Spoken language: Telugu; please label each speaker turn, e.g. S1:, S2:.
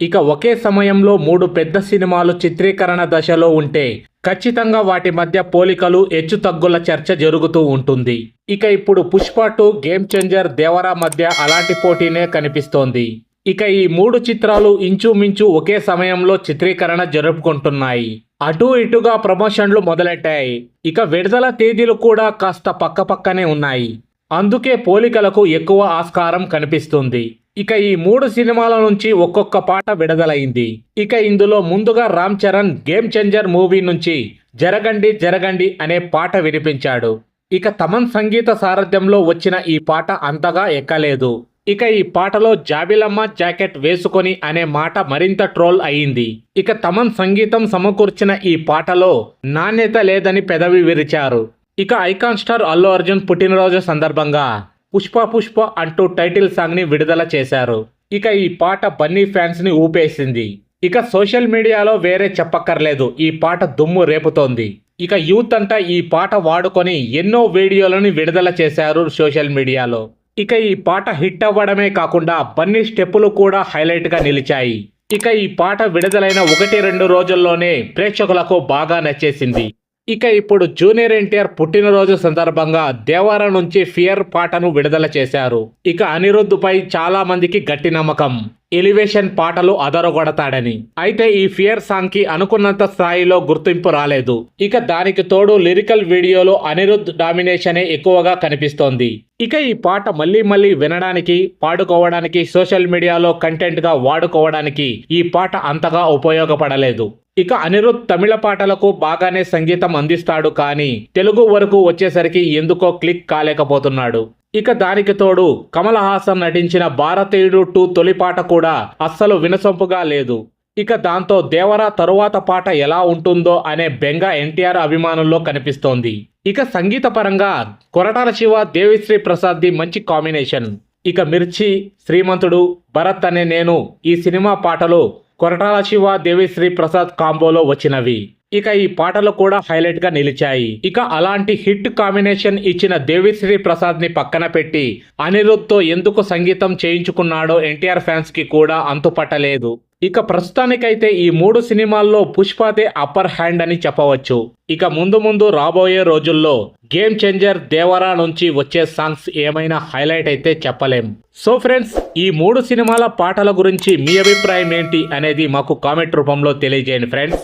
S1: ఇక ఒకే సమయంలో మూడు పెద్ద సినిమాలు చిత్రీకరణ దశలో ఉంటే ఖచ్చితంగా వాటి మధ్య పోలికలు హెచ్చుతగ్గుల చర్చ జరుగుతూ ఉంటుంది. ఇక ఇప్పుడు Pushpa two game changer Devara మధ్య అలాంటి పోటీనే కనిపిస్తోంది. ఇక ఈ మూడు చిత్రాలు ఇంచుమించు ఒకే సమయంలో చిత్రీకరణ జరుపుకుంటున్నాయి. అటు ఇటుగా ప్రమోషన్లు మొదలెట్టాయి. ఇక విడుదల తేదీలు కూడా కాస్త పక్కపక్కనే ఉన్నాయి. అందుకే పోలికలకు ఎక్కువ ఆస్కారం కనిపిస్తుంది. ఇక ఈ మూడు సినిమాల నుంచి ఒక్కొక్క పాట విడుదలైంది. ఇక ఇందులో ముందుగా Ram Charan game changer movie నుంచి జరగండి జరగండి అనే పాట వినిపించాడు. ఇక తమన్ సంగీత సారథ్యంలో వచ్చిన ఈ పాట అంతగా ఎక్కలేదు. ఇక ఈ పాటలో జాబిలమ్మ జాకెట్ వేసుకొని అనే మాట మరింత ట్రోల్ అయింది ఇక తమన్ సంగీతం సమకూర్చిన ఈ పాటలో నాణ్యత లేదని పెదవి విరిచారు. ఇక ఐకాన్ స్టార్ అల్లు అర్జున్ పుట్టినరోజు సందర్భంగా పుష్ప పుష్ప అంటూ టైటిల్ సాంగ్ని విడుదల చేశారు. ఇక ఈ పాట బన్నీ ఫ్యాన్స్ని ఊపేసింది. ఇక సోషల్ మీడియాలో వేరే చెప్పక్కర్లేదు. ఈ పాట దుమ్ము రేపుతోంది. ఇక యూత్ అంతా ఈ పాట వాడుకొని ఎన్నో వీడియోలను విడుదల చేశారు సోషల్ మీడియాలో. ఇక ఈ పాట హిట్ అవ్వడమే కాకుండా బన్నీ స్టెప్పులు కూడా హైలైట్గా నిలిచాయి. ఇక ఈ పాట విడుదలైన ఒకటి రెండు రోజుల్లోనే ప్రేక్షకులకు బాగా నచ్చేసింది. ఇక ఇప్పుడు జూనియర్ ఎన్టీఆర్ పుట్టినరోజు సందర్భంగా దేవార నుంచి ఫియర్ పాటను విడుదల చేశారు. ఇక అనిరుద్ధ్ పై చాలా మందికి గట్టి నమ్మకం. ఎలివేషన్ పాటలు అదరగొడతాడని. అయితే ఈ ఫియర్ సాంగ్కి అనుకున్నంత స్థాయిలో గుర్తింపు రాలేదు. ఇక దానికి తోడు లిరికల్ వీడియోలో అనిరుద్ధ్ డామినేషనే ఎక్కువగా కనిపిస్తోంది. ఇక ఈ పాట మళ్ళీ మళ్ళీ వినడానికి పాడుకోవడానికి సోషల్ మీడియాలో కంటెంట్గా వాడుకోవడానికి ఈ పాట అంతగా ఉపయోగపడలేదు. ఇక అనిరుద్ తమిళ పాటలకు బాగానే సంగీతం అందిస్తాడు కానీ తెలుగు వరకు వచ్చేసరికి ఎందుకో క్లిక్ కాలేకపోతున్నాడు. ఇక దానికి తోడు కమల్ హాసన్ నటించిన భారతీయుడు టూ తొలి పాట కూడా అస్సలు వినసొంపుగా లేదు. ఇక దాంతో దేవరా తరువాత పాట ఎలా ఉంటుందో అనే బెంగ ఎన్టీఆర్ అభిమానుల్లో కనిపిస్తోంది. ఇక సంగీత పరంగా కొరటాల శివ దేవిశ్రీ ప్రసాద్ ది మంచి కాంబినేషన్. ఇక మిర్చి శ్రీమంతుడు భరత్ అనే నేను ఈ సినిమా పాటలు కొరటాల శివ దేవిశ్రీ ప్రసాద్ కాంబోలో వచ్చినవి. ఇక ఈ పాటలు కూడా హైలైట్గా నిలిచాయి. ఇక అలాంటి హిట్ కాంబినేషన్ ఇచ్చిన దేవిశ్రీ ప్రసాద్ని పక్కన పెట్టి అనిరుద్తో ఎందుకు సంగీతం చేయించుకున్నాడో ఎన్టీఆర్ ఫ్యాన్స్కి కూడా అంతుపట్టలేదు. ఇక ప్రస్తుతానికైతే ఈ మూడు సినిమాల్లో పుష్పదే అప్పర్ హ్యాండ్ అని చెప్పవచ్చు. ఇక ముందు ముందు రాబోయే రోజుల్లో గేమ్ చేంజర్ దేవరా నుంచి వచ్చే సాంగ్స్ ఏమైనా హైలైట్ అయితే చెప్పలేం. సో ఫ్రెండ్స్ ఈ మూడు సినిమాల పాటల గురించి మీ అభిప్రాయం ఏంటి అనేది మాకు కామెంట్ రూపంలో తెలియజేయండి ఫ్రెండ్స్.